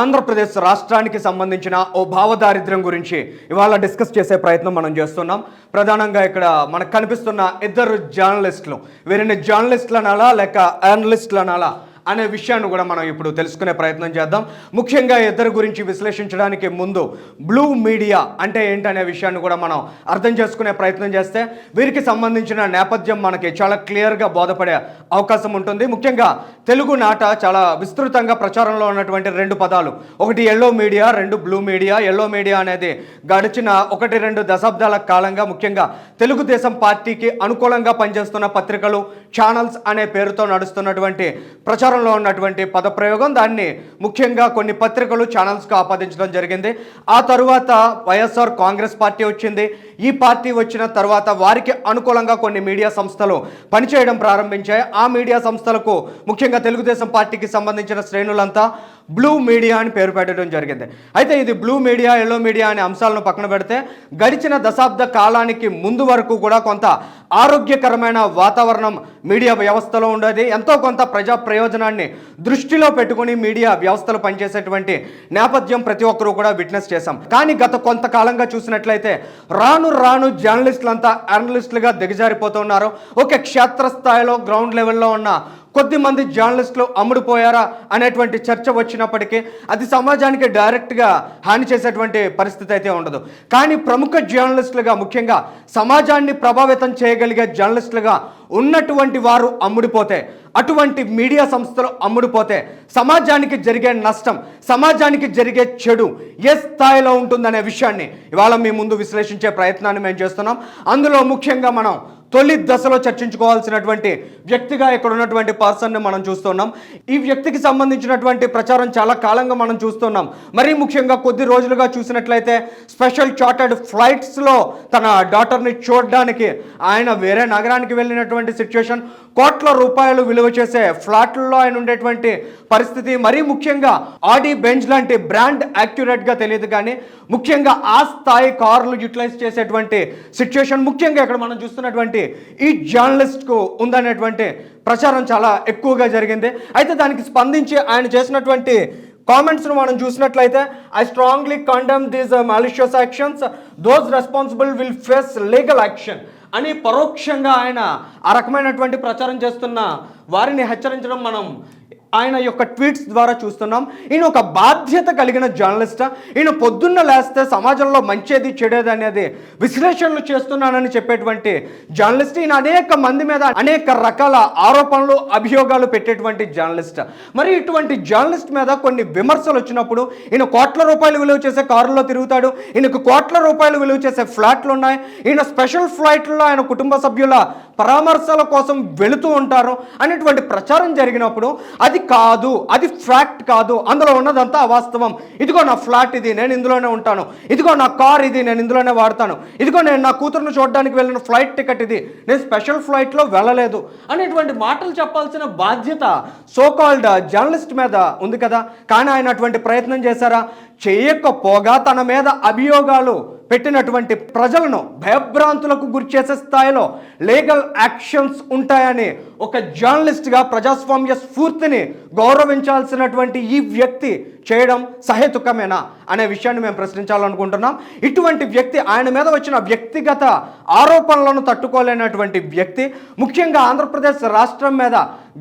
ఆంధ్రప్రదేశ్ రాష్ట్రానికి సంబంధించిన ఓ భావదారిద్ర్యం గురించి ఇవాళ డిస్కస్ చేసే ప్రయత్నం మనం చేస్తున్నాం. ప్రధానంగా ఇక్కడ మనకు కనిపిస్తున్న ఇద్దరు జర్నలిస్టులు. వీరిని జర్నలిస్టులు అనాలా లేక అనలిస్టులు అనాలా అనే విషయాన్ని కూడా మనం ఇప్పుడు తెలుసుకునే ప్రయత్నం చేద్దాం. ముఖ్యంగా ఇద్దరు గురించి విశ్లేషించడానికి ముందు బ్లూ మీడియా అంటే ఏంటనే విషయాన్ని కూడా మనం అర్థం చేసుకునే ప్రయత్నం చేస్తే వీరికి సంబంధించిన నేపథ్యం మనకి చాలా క్లియర్గా బోధపడే అవకాశం ఉంటుంది. ముఖ్యంగా తెలుగు నాట చాలా విస్తృతంగా ప్రచారంలో ఉన్నటువంటి రెండు పదాలు. ఒకటి ఎల్లో మీడియా రెండు బ్లూ మీడియా ఎల్లో మీడియా అనేది గడిచిన ఒకటి రెండు దశాబ్దాల కాలంగా ముఖ్యంగా తెలుగుదేశం పార్టీకి అనుకూలంగా పనిచేస్తున్న పత్రికలు ఛానల్స్ అనే పేరుతో నడుస్తున్నటువంటి ప్రచారం పత్రంలో ఉన్నటువంటి పదప్రయోగం దాన్ని ముఖ్యంగా కొన్ని పత్రికలు ఛానల్స్కు ఆపాదించడం జరిగింది. ఆ తరువాత వైఎస్ఆర్ కాంగ్రెస్ పార్టీ వచ్చింది. ఈ పార్టీ వచ్చిన తర్వాత వారికి అనుకూలంగా కొన్ని మీడియా సంస్థలు పనిచేయడం ప్రారంభించాయి. ఆ మీడియా సంస్థలకు ముఖ్యంగా తెలుగుదేశం పార్టీకి సంబంధించిన శ్రేణులంతా బ్లూ మీడియా అని పేరు పెట్టడం జరిగింది. అయితే ఇది బ్లూ మీడియా ఎల్లో మీడియా అనే అంశాలను పక్కన పెడితే గడిచిన దశాబ్ద కాలానికి ముందు వరకు కూడా కొంత ఆరోగ్యకరమైన వాతావరణం మీడియా వ్యవస్థలో ఉండేది. ఎంతో కొంత ప్రజా ప్రయోజనాన్ని దృష్టిలో పెట్టుకుని మీడియా వ్యవస్థలు పనిచేసేటువంటి నేపథ్యం ప్రతి ఒక్కరూ కూడా విట్నెస్ చేశాం. కానీ గత కొంతకాలంగా చూసినట్లయితే రాను రాను జర్నలిస్టులంతా అనలిస్టులుగా దిగజారిపోతున్నారు. ఒక క్షేత్రస్థాయిలో గ్రౌండ్ లెవెల్లో ఉన్న కొద్దిమంది జర్నలిస్టులు అమ్ముడుపోయారా అనేటువంటి చర్చ వచ్చినప్పటికీ అది సమాజానికి డైరెక్ట్గా హాని చేసేటువంటి పరిస్థితి అయితే ఉండదు. కానీ ప్రముఖ జర్నలిస్టులుగా ముఖ్యంగా సమాజాన్ని ప్రభావితం చేయగలిగే జర్నలిస్టులుగా ఉన్నటువంటి వారు అమ్ముడిపోతే అటువంటి మీడియా సంస్థలు అమ్ముడిపోతే సమాజానికి జరిగే నష్టం సమాజానికి జరిగే చెడు ఏ స్థాయిలో ఉంటుందనే విషయాన్ని ఇవాళ మీ ముందు విశ్లేషించే ప్రయత్నాన్ని మేము చేస్తున్నాం. అందులో ముఖ్యంగా మనం తొలి దశలో చర్చించుకోవాల్సినటువంటి వ్యక్తిగా ఇక్కడ ఉన్నటువంటి పర్సన్ని మనం చూస్తున్నాం. ఈ వ్యక్తికి సంబంధించినటువంటి ప్రచారం చాలా కాలంగా మనం చూస్తున్నాం. మరీ ముఖ్యంగా కొద్ది రోజులుగా చూసినట్లయితే స్పెషల్ చార్టర్డ్ ఫ్లైట్స్లో తన డాటర్ని చూడడానికి ఆయన వేరే నగరానికి వెళ్ళినటువంటి సిచ్యువేషన్ కోట్ల రూపాయలు విలువ చేసే ఫ్లాట్లలో ఆయన ఉండేటువంటి పరిస్థితి. మరీ ముఖ్యంగా ఆడి బెంజ్ లాంటి బ్రాండ్ యాక్యురేట్గా తెలియదు కానీ ముఖ్యంగా ఆ స్థాయి కార్లు యూటిలైజ్ చేసేటువంటి సిచ్యువేషన్ ముఖ్యంగా ఇక్కడ మనం చూస్తున్నటువంటి ఈ జర్నలిస్ట్కు ఉందనేటువంటి ప్రచారం చాలా ఎక్కువగా జరిగింది. అయితే దానికి స్పందించి ఆయన చేసినటువంటి కామెంట్స్ను మనం చూసినట్లయితే I strongly condemn these malicious actions those responsible will face legal action అని పరోక్షంగా ఆయన ఆ రకమైనటువంటి ప్రచారం చేస్తున్న వారిని హెచ్చరించడం మనం ఆయన యొక్క ట్వీట్స్ ద్వారా చూస్తున్నాం. ఈయన ఒక బాధ్యత కలిగిన జర్నలిస్ట్. ఈయన పొద్దున్న లేస్తే సమాజంలో మంచిది చెడేది అనేది విశ్లేషణలు చేస్తున్నానని చెప్పేటువంటి జర్నలిస్ట్. ఈయన అనేక మంది మీద అనేక రకాల ఆరోపణలు అభియోగాలు పెట్టేటువంటి జర్నలిస్ట్. మరి ఇటువంటి జర్నలిస్ట్ మీద కొన్ని విమర్శలు వచ్చినప్పుడు ఈయన కోట్ల రూపాయలు విలువ చేసే కారులో తిరుగుతాడు. ఈయనకు కోట్ల రూపాయలు విలువ చేసే ఫ్లాట్లు ఉన్నాయి. ఈయన స్పెషల్ ఫ్లైట్లో ఆయన కుటుంబ సభ్యుల పరామర్శల కోసం వెళుతూ ఉంటారు అనేటువంటి ప్రచారం జరిగినప్పుడు అది కాదు అది ఫ్యాక్ట్ కాదు. అందులో ఉన్నదంతా అవాస్తవం ఇదిగో నా ఫ్లాట్ ఇది నేను ఇందులోనే ఉంటాను. ఇదిగో నా కార్ ఇది నేను ఇందులోనే వాడతాను. ఇదిగో నేను నా కూతురును చూడడానికి వెళ్ళిన ఫ్లైట్ టికెట్ ఇది. నేను స్పెషల్ ఫ్లైట్లో వెళ్ళలేదు. అనేటువంటి మాటలు చెప్పాల్సిన బాధ్యత సోకాల్డ్ జర్నలిస్ట్ మీద ఉంది కదా. కానీ ఆయన అటువంటి ప్రయత్నం చేశారా? చేయకపోగా తన మీద అభియోగాలు పెట్టినటువంటి ప్రజలను భయభ్రాంతులకు గురి చేసే స్థాయిలో లీగల్ యాక్షన్స్ ఉంటాయని ఒక జర్నలిస్ట్గా ప్రజాస్వామ్య స్ఫూర్తిని గౌరవించాల్సినటువంటి ఈ వ్యక్తి చేయడం సహేతుకమేనా అనే విషయాన్ని మేము ప్రశ్నించాలనుకుంటున్నాం. ఇటువంటి వ్యక్తి ఆయన మీద వచ్చిన వ్యక్తిగత ఆరోపణలను తట్టుకోలేనటువంటి వ్యక్తి ముఖ్యంగా ఆంధ్రప్రదేశ్ రాష్ట్రం మీద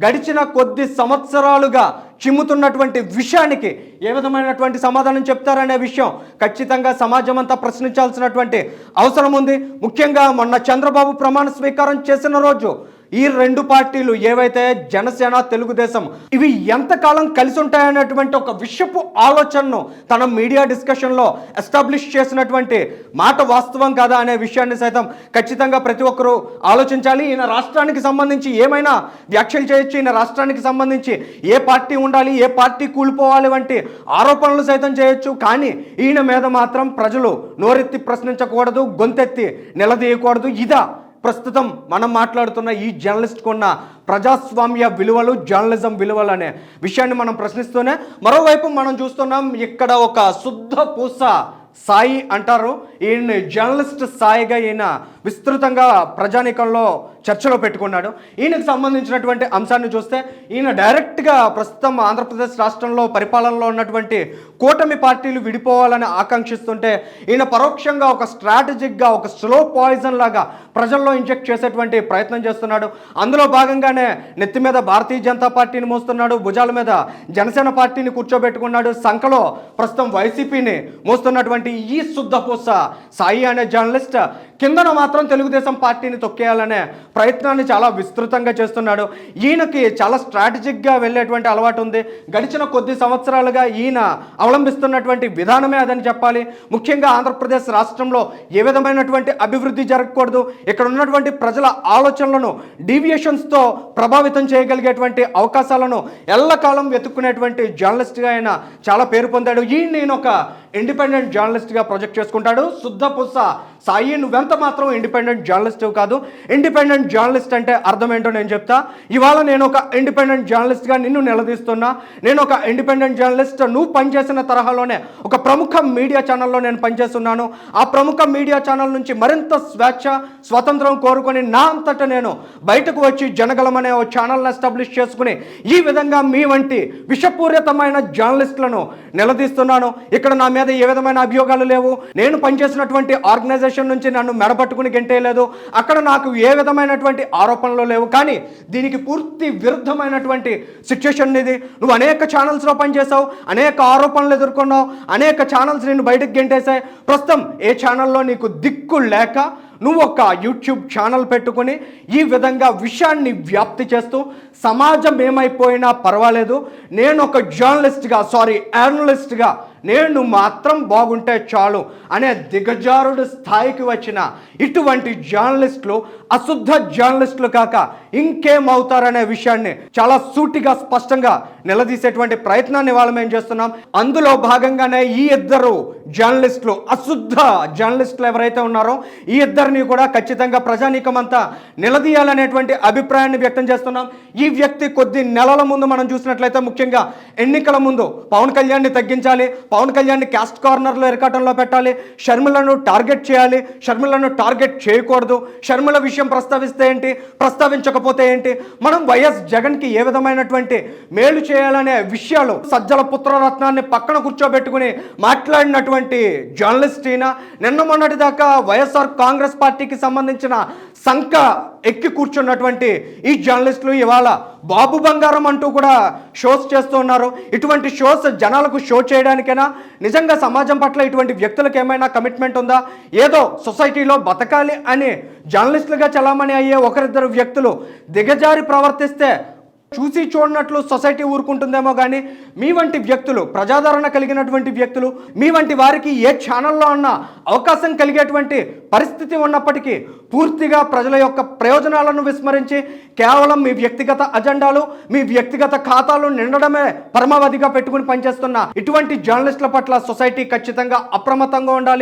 గడిచిన కొద్ది సంవత్సరాలుగా చిమ్ముతున్నటువంటి విషయానికి ఏ విధమైనటువంటి సమాధానం చెప్తారనే విషయం ఖచ్చితంగా సమాజం అంతా ప్రశ్నించాల్సినటువంటి అవసరం ఉంది. ముఖ్యంగా మొన్న చంద్రబాబు ప్రమాణ స్వీకారం చేసిన రోజు ఈ రెండు పార్టీలు ఏవైతే జనసేన తెలుగుదేశం ఇవి ఎంతకాలం కలిసి ఉంటాయనేటువంటి ఒక విషపు ఆలోచనను తన మీడియా డిస్కషన్లో ఎస్టాబ్లిష్ చేసినటువంటి మాట వాస్తవం కాదా అనే విషయాన్ని సైతం ఖచ్చితంగా ప్రతి ఒక్కరూ ఆలోచించాలి. ఈయన రాష్ట్రానికి సంబంధించి ఏమైనా వ్యాఖ్యలు చేయొచ్చు? ఈయన రాష్ట్రానికి సంబంధించి ఏ పార్టీ ఉండాలి? ఏ పార్టీ కూలిపోవాలి వంటి ఆరోపణలు సైతం చేయొచ్చు. కానీ ఈయన మీద మాత్రం ప్రజలు నోరెత్తి ప్రశ్నించకూడదు గొంతెత్తి నిలదీయకూడదు. ఇదా ప్రస్తుతం మనం మాట్లాడుతున్న ఈ జర్నలిస్ట్కు ఉన్న ప్రజాస్వామ్య విలువలు జర్నలిజం విలువలు అనే విషయాన్ని మనం ప్రశ్నిస్తూనే మరోవైపు మనం చూస్తున్నాం ఇక్కడ ఒక శుద్ధ పూస సాయి అంటారు. ఈయన జర్నలిస్ట్ సాయిగా ఈయన విస్తృతంగా ప్రజానీకంలో చర్చలో పెట్టుకున్నాడు. ఈయనకు సంబంధించినటువంటి అంశాన్ని చూస్తే ఈయన డైరెక్ట్గా ప్రస్తుతం ఆంధ్రప్రదేశ్ రాష్ట్రంలో పరిపాలనలో ఉన్నటువంటి కూటమి పార్టీలు విడిపోవాలని ఆకాంక్షిస్తుంటే ఈయన పరోక్షంగా ఒక స్ట్రాటజిక్గా ఒక స్లో పాయిజన్ లాగా ప్రజల్లో ఇంజెక్ట్ చేసేటువంటి ప్రయత్నం చేస్తున్నాడు. అందులో భాగంగానే నెత్తి మీద భారతీయ జనతా పార్టీని మోస్తున్నాడు. భుజాల మీద జనసేన పార్టీని కూర్చోబెట్టుకున్నాడు. సంఖలో ప్రస్తుతం వైసీపీని మోస్తున్నటువంటి ఈ శుద్ధపూస సాయి అనే జర్నలిస్ట్ కిందన మాత్రం తెలుగుదేశం పార్టీని తొక్కేయాలనే ప్రయత్నాన్ని చాలా విస్తృతంగా చేస్తున్నాడు. ఈయనకి చాలా స్ట్రాటజిక్గా వెళ్ళేటువంటి అలవాటు ఉంది. గడిచిన కొద్ది సంవత్సరాలుగా ఈయన అవలంబిస్తున్నటువంటి విధానమే అదని చెప్పాలి. ముఖ్యంగా ఆంధ్రప్రదేశ్ రాష్ట్రంలో ఏ విధమైనటువంటి అభివృద్ధి జరగకూడదు ఇక్కడ ఉన్నటువంటి ప్రజల ఆలోచనలను డీవియేషన్స్తో ప్రభావితం చేయగలిగేటువంటి అవకాశాలను ఎల్లకాలం వెతుక్కునేటువంటి జర్నలిస్ట్గా ఆయన చాలా పేరు పొందాడు. ఈ నేను ఒక ఇండిపెండెంట్ జర్నలిస్ట్గా ప్రొజెక్ట్ చేసుకుంటాడు. శుద్ధ పుస్స సాయి నువ్వెంత మాత్రం ఇండిపెండెంట్ జర్నలిస్ట్ కాదు. ఇండిపెండెంట్ జర్నలిస్ట్ అంటే అర్థం ఏంటో నేను చెప్తా. ఇవాళ నేను ఒక ఇండిపెండెంట్ జర్నలిస్ట్గా నిన్ను నిలదీస్తున్నా. నేను ఒక ఇండిపెండెంట్ జర్నలిస్ట్ నువ్వు పనిచేసిన తరహాలోనే ఒక ప్రముఖ మీడియా ఛానల్లో నేను పనిచేస్తున్నాను. ఆ ప్రముఖ మీడియా ఛానల్ నుంచి మరింత స్వేచ్ఛ స్వతంత్రం కోరుకొని నా అంతటా నేను బయటకు వచ్చి జనగలమనే ఓ ఛానల్ని ఎస్టాబ్లిష్ చేసుకుని ఈ విధంగా మీ వంటి విషపూరితమైన జర్నలిస్టులను నిలదీస్తున్నాను. ఇక్కడ నా మీద ఏ విధమైన అభియోగాలు లేవు. నేను పనిచేసినటువంటి ఆర్గనైజేషన్ నుంచి నన్ను మెడపట్టుకుని గెంటేయలేదు. అక్కడ నాకు ఏ విధమైనటువంటి ఆరోపణలు లేవు. కానీ దీనికి పూర్తి విరుద్ధమైనటువంటి సిచ్యుయేషన్ ఇది. నువ్వు అనేక ఛానల్స్లో పనిచేసావు అనేక ఆరోపణలు ఎదుర్కొన్నావు అనేక ఛానల్స్ నిన్ను బయటకు గెంటేశాయి. ప్రస్తుతం ఏ ఛానల్లో నీకు దిక్కు లేక నువ్వు ఒక యూట్యూబ్ ఛానల్ పెట్టుకుని ఈ విధంగా విషయాన్ని వ్యాప్తి చేస్తూ సమాజం ఏమైపోయినా పర్వాలేదు. నేను ఒక జర్నలిస్ట్గా సారీ యానలిస్ట్గా నేను మాత్రం బాగుంటే చాలు అనే దిగజారుడు స్థాయికి వచ్చిన ఇటువంటి జర్నలిస్టులు అశుద్ధ జర్నలిస్టులు కాక ఇంకేమవుతారనే విషయాన్ని చాలా సూటిగా స్పష్టంగా నిలదీసేటువంటి ప్రయత్నాన్ని వాళ్ళు మేము చేస్తున్నాం. అందులో భాగంగానే ఈ ఇద్దరు జర్నలిస్టులు అశుద్ధ జర్నలిస్టులు ఎవరైతే ఉన్నారో ఈ ఇద్దరిని కూడా ఖచ్చితంగా ప్రజానీకం అంతా నిలదీయాలనేటువంటి అభిప్రాయాన్ని వ్యక్తం చేస్తున్నాం. ఈ వ్యక్తి కొద్ది నెలల ముందు మనం చూసినట్లయితే ముఖ్యంగా ఎన్నికల ముందు పవన్ కళ్యాణ్ని తగ్గించాలి పవన్ కళ్యాణ్ని క్యాస్ట్ కార్నర్లో ఎరకటంలో పెట్టాలి షర్మిలను టార్గెట్ చేయాలి షర్మిలను టార్గెట్ చేయకూడదు. షర్మిల విషయం ప్రస్తావిస్తే ఏంటి? ప్రస్తావించకపోతే ఏంటి? మనం వైఎస్ జగన్కి ఏ విధమైనటువంటి మేలు చేయాలనే విషయాలు సజ్జల పుత్రరత్నాన్ని పక్కన కూర్చోబెట్టుకుని మాట్లాడినటువంటి జర్నలిస్ట్ ఈయన నిన్న మొన్నటి దాకా వైఎస్ఆర్ కాంగ్రెస్ పార్టీకి సంబంధించిన సంఖ ఎక్కి కూర్చున్నటువంటి ఈ జర్నలిస్టులు ఇవాళ బాబు బంగారం అంటూ కూడా షోస్ చేస్తూ ఉన్నారు. ఇటువంటి షోస్ జనాలకు షో చేయడానికైనా నిజంగా సమాజం పట్ల ఇటువంటి వ్యక్తులకు ఏమైనా కమిట్మెంట్ ఉందా? ఏదో సొసైటీలో బతకాలి అని జర్నలిస్టులుగా చలామణి అయ్యే ఒకరిద్దరు వ్యక్తులు దిగజారి ప్రవర్తిస్తే చూసి చూడనట్లు సొసైటీ ఊరుకుంటుందేమో కానీ మీ వంటి వ్యక్తులు ప్రజాదరణ కలిగినటువంటి వ్యక్తులు మీ వంటి వారికి ఏ ఛానల్లో ఉన్న అవకాశం కలిగేటువంటి పరిస్థితి ఉన్నప్పటికీ పూర్తిగా ప్రజల యొక్క ప్రయోజనాలను విస్మరించి కేవలం మీ వ్యక్తిగత అజెండాలు మీ వ్యక్తిగత ఖాతాలు నిండడమే పరమావధిగా పెట్టుకుని పనిచేస్తున్న ఇటువంటి జర్నలిస్టుల పట్ల సొసైటీ ఖచ్చితంగా అప్రమత్తంగా ఉండాలి.